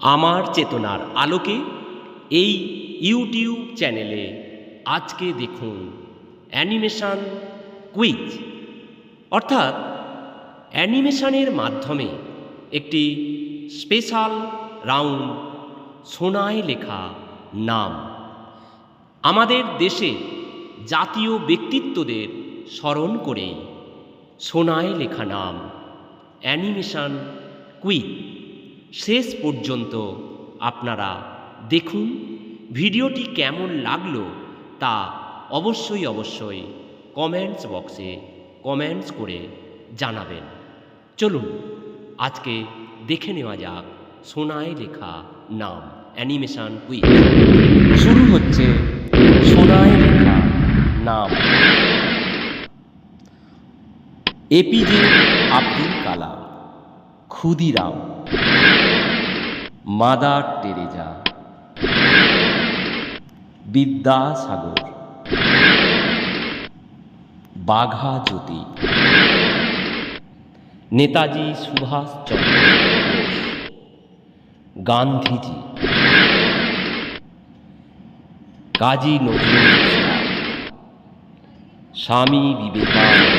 আমার চেতনার আলোকে এই ইউটিউব চ্যানেলে আজকে দেখুন অ্যানিমেশান কুইজ। অর্থাৎ অ্যানিমেশানের মাধ্যমে একটি স্পেশাল রাউন্ড সোনায় লেখা নাম। আমাদের দেশে জাতীয় ব্যক্তিত্বদের স্মরণ করে সোনায় লেখা নাম অ্যানিমেশন কুইজ। শেষ পর্যন্ত আপনারা দেখুন ভিডিওটি কেমন লাগল তা অবশ্যই অবশ্যই কমেন্টস বক্সে কমেন্টস করে জানাবেন। চলুন, আজকে দেখে নেওয়া যাক সোনায় লেখা নাম অ্যানিমেশন কুইজ শুরু হচ্ছে সোনায় লেখা নাম। A P J Abdul Kalam, Khudiram. Mother Teresa, Vidyasagar, Bagha Jyoti, Netaji Subhashchandra Gandhiji, Kazi Nazrul Islam, Swami Vivekananda,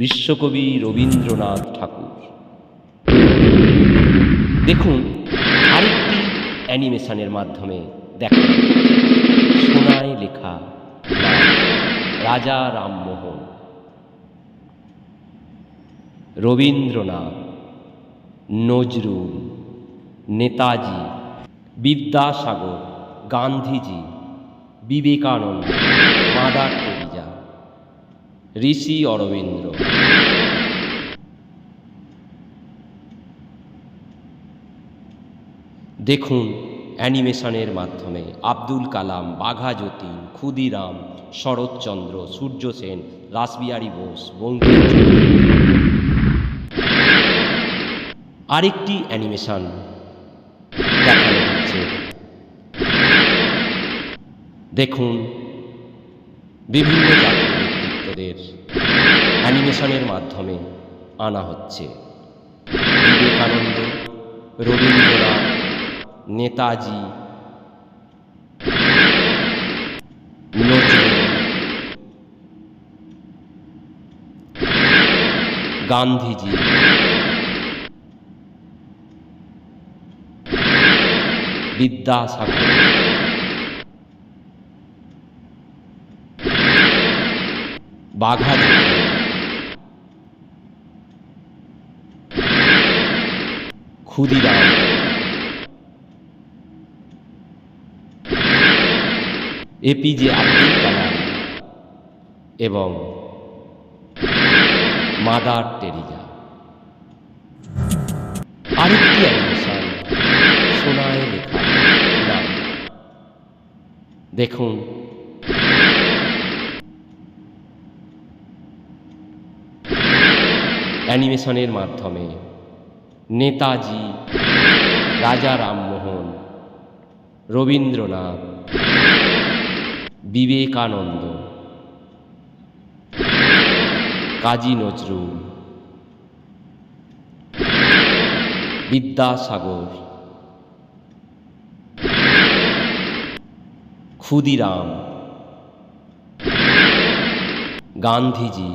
বিশ্বকবি রবীন্দ্রনাথ ঠাকুর। দেখুন, আরেকটি অ্যানিমেশনের মাধ্যমে দেখা সোনায় লেখা রাজা রামমোহন। রবীন্দ্রনাথ, নজরুল, নেতাজি, বিদ্যাসাগর, গান্ধীজি, বিবেকানন্দ, মাদার টেরিজা, ঋষি অরবিন্দ্র দেখুন অ্যানিমেশনের মাধ্যমে আব্দুল কালাম, বাঘা যতীন, ক্ষুদিরাম, শরৎচন্দ্র, সূর্য সেন, রাসবিহারী বোস বঙ্কিমচন্দ্র আরেকটি অ্যানিমেশন দেখানো হচ্ছে। দেখুন বিভিন্ন জাতীয় ব্যক্তিত্বদের অ্যানিমেশনের মাধ্যমে আনা হচ্ছে। Vivekananda, Rabindranath Netaji. Gandhiji. Vidyasagar. Bagha Jatin Khudiram. A P J Abdul Kalam এবং মাদার টেরিজা। আরেকটি অ্যানিমেশন সোনায় লেখা নাম। দেখুন। অ্যানিমেশনের মাধ্যমে Netaji Raja Rammohan, Rabindranath Vivekananda. Kazi Nazrul. Vidyasagar. Khudiram. Gandhiji.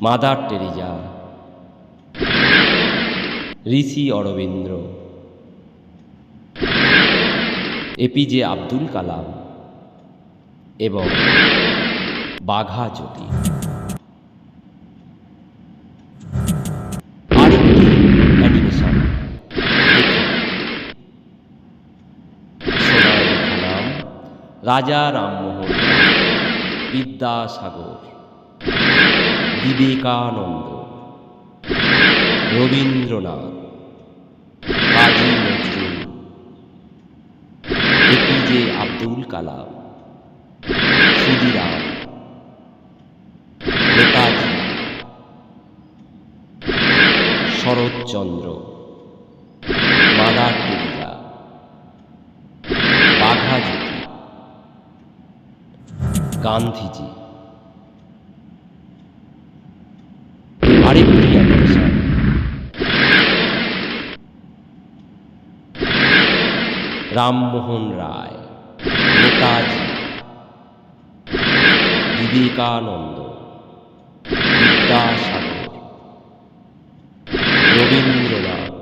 Mother Teresa. Rishi Aurobindo. A P J Abdul Kalam এবং Bagha Jyoti. Raja Rammohan Vidyasagar Vivekananda Rabindranath. Saratchandra. Mother Teresa বাঘাজিটি গান্ধীজি রামমোহন রায়। নেতাজি বিবেকানন্দ। বিদ্যাসাগর। রবীন্দ্রনাথ।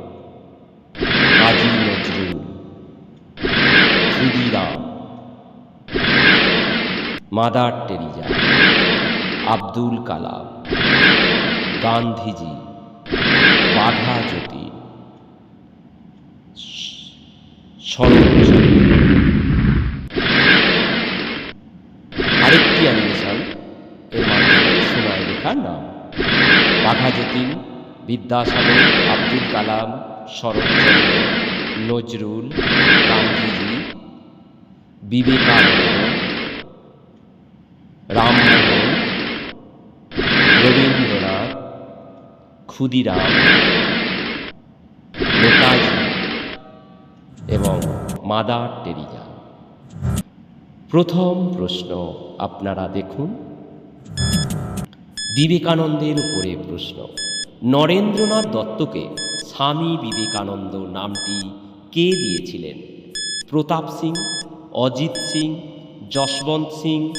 কাজী নজরুল। ক্ষুদিরাম। Mother Teresa. আব্দুল কালাম। গান্ধীজি। বাঘা জ্যোতি। শরৎচন্দ্র আরেকটি অ্যানিমেশন এর মাধ্যমে সময় লেখার নাম বাঘা বিদ্যাসাগর, আব্দুল কালাম শরৎচন্দ্র নজরুল, গান্ধীজি, বিবেকানন্দ, রামমোহন, রবীন্দ্রনাথ, ক্ষুদিরাম, নেতাজি এবং মাদার টেরিজা। প্রথম প্রশ্ন আপনারা দেখুন। বিবেকানন্দের উপরে প্রশ্ন। নরেন্দ্রনাথ দত্তকে স্বামী বিবেকানন্দ নামটি কে দিয়েছিলেন? প্রতাপ সিং, অজিত সিং, যশবন্ত সিং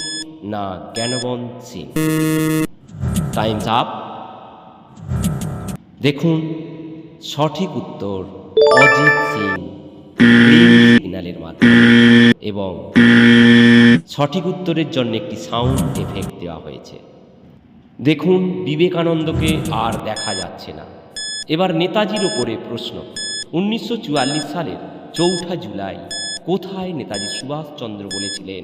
না জ্ঞানবন্ত সিং? Times up. দেখুন সঠিক উত্তর অজিত সিং সিগন্যালের মাধ্যমে। এবং সঠিক উত্তরের জন্য একটি সাউন্ড এফেক্ট দেওয়া হয়েছে। দেখুন বিবেকানন্দকে আর দেখা যাচ্ছে না। এবার নেতাজির ওপরে প্রশ্ন। উনিশশো চুয়াল্লিশ সালের চৌঠা জুলাই, কোথায় নেতাজি সুভাষচন্দ্র বলেছিলেন,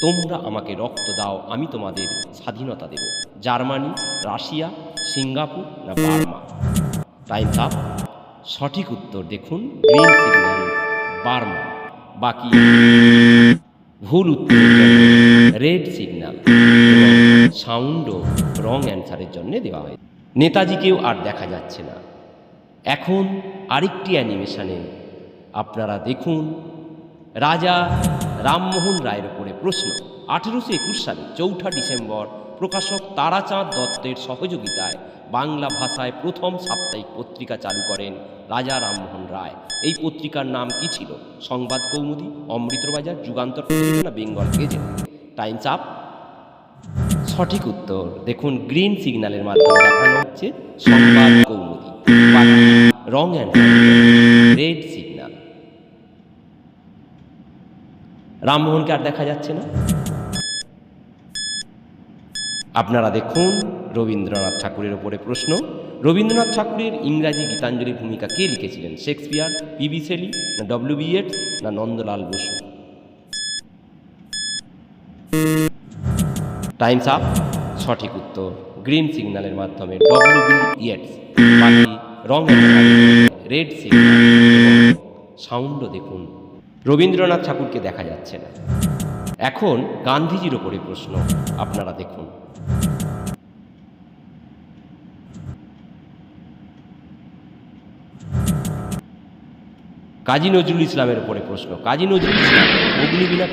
তোমরা আমাকে রক্ত দাও, আমি তোমাদের স্বাধীনতা দেব। জার্মানি, রাশিয়া, সিঙ্গাপুর না বার্মা? টাইমস আপ সঠিক উত্তর দেখুন বার্মা। বাকি ভুল উত্তর রেড সিগন্যাল। সাউন্ডও রং অ্যান্সারের জন্য দেওয়া হয়। নেতাজিকেও আর দেখা যাচ্ছে না। এখন আরেকটি অ্যানিমেশনে আপনারা দেখুন, রাজা রামমোহন রায়ের উপরে প্রশ্ন। আঠেরোশো একুশ সালে চৌঠা ডিসেম্বর প্রকাশক তারাচাঁদ দত্তের সহযোগিতায় বাংলা ভাষায় প্রথম সাপ্তাহিক পত্রিকা চালু করেন রাজা রামমোহন রায়। এই পত্রিকার নাম কি ছিল? Sangbad Kaumudi, Amritabazar, Jugantar Bengal Gazette? Time's up সঠিক উত্তর। দেখুন গ্রিন সিগন্যালের মাধ্যমে দেখানো হচ্ছে Sangbad Kaumudi wrong and red signal রামমোহনকে আর দেখা যাচ্ছে না? আপনারা দেখুন, রবীন্দ্রনাথ ঠাকুরের ওপরে প্রশ্ন। রবীন্দ্রনাথ ঠাকুরের ইংরাজি গীতাঞ্জলি ভূমিকা কে লিখেছিলেন? শেক্সপিয়ার পিবি শেলি না ডব্লিউ বি না নন্দলাল বসু? টাইমস আপ সঠিক উত্তর গ্রিন সিগন্যালের মাধ্যমে রেড সাউন্ডও দেখুন। রবীন্দ্রনাথ ঠাকুরকে দেখা যাচ্ছে না। এখন গান্ধীজির ওপরে প্রশ্ন, আপনারা দেখুন। কাজী নজরুল ইসলামের উপরে প্রশ্ন, কাজী নজরুল ইসলাম অগ্নিবীণা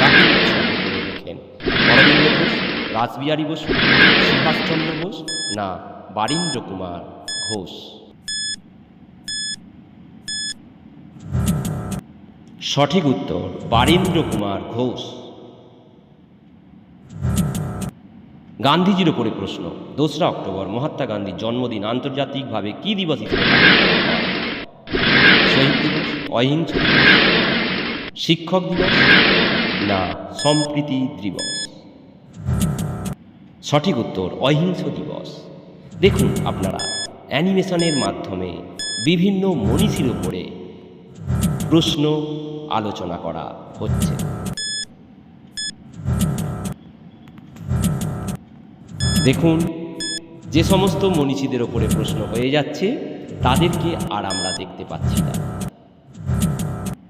কাকে উৎসর্গ অরবিন্দ ঘোষ রাসবিহারী বসু, সুভাষচন্দ্র বোস, না বারীন্দ্র কুমার ঘোষ। সঠিক উত্তর বারীন্দ্র কুমার ঘোষ। গান্ধীজির ওপরে প্রশ্ন, দোসরা অক্টোবর মহাত্মা গান্ধীর জন্মদিন আন্তর্জাতিকভাবে কি দিবস শহীদ দিবস, অহিংস দিবস, শিক্ষক দিবস, না, সম্প্রীতি দিবস। সঠিক উত্তর অহিংস দিবস। দেখুন আপনারা, অ্যানিমেশনের মাধ্যমে বিভিন্ন মনীষীর উপরে প্রশ্ন আলোচনা করা হচ্ছে। দেখুন, যে সমস্ত মনীষীদের ওপরে প্রশ্ন হয়ে যাচ্ছে, তাদেরকে আর আমরা দেখতে পাচ্ছি না।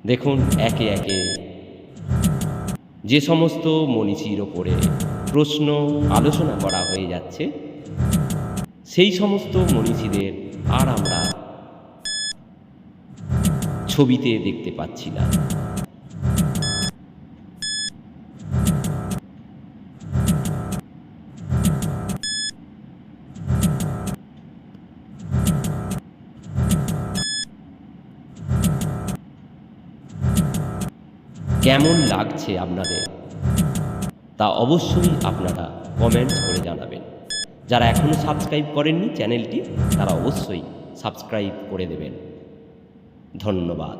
দেখুন, একে একে যে সমস্ত মনীষীর ওপরে প্রশ্ন আলোচনা করা হয়ে যাচ্ছে। সেই সমস্ত মনীষীদের আর আমরা ছবিতে দেখতে পাচ্ছি না। কেমন লাগছে আপনাদের? তা অবশ্যই আপনারা কমেন্ট করে জানাবেন। যারা এখনও সাবস্ক্রাইব করেননি চ্যানেলটি তারা অবশ্যই সাবস্ক্রাইব করে দেবেন। ধন্যবাদ।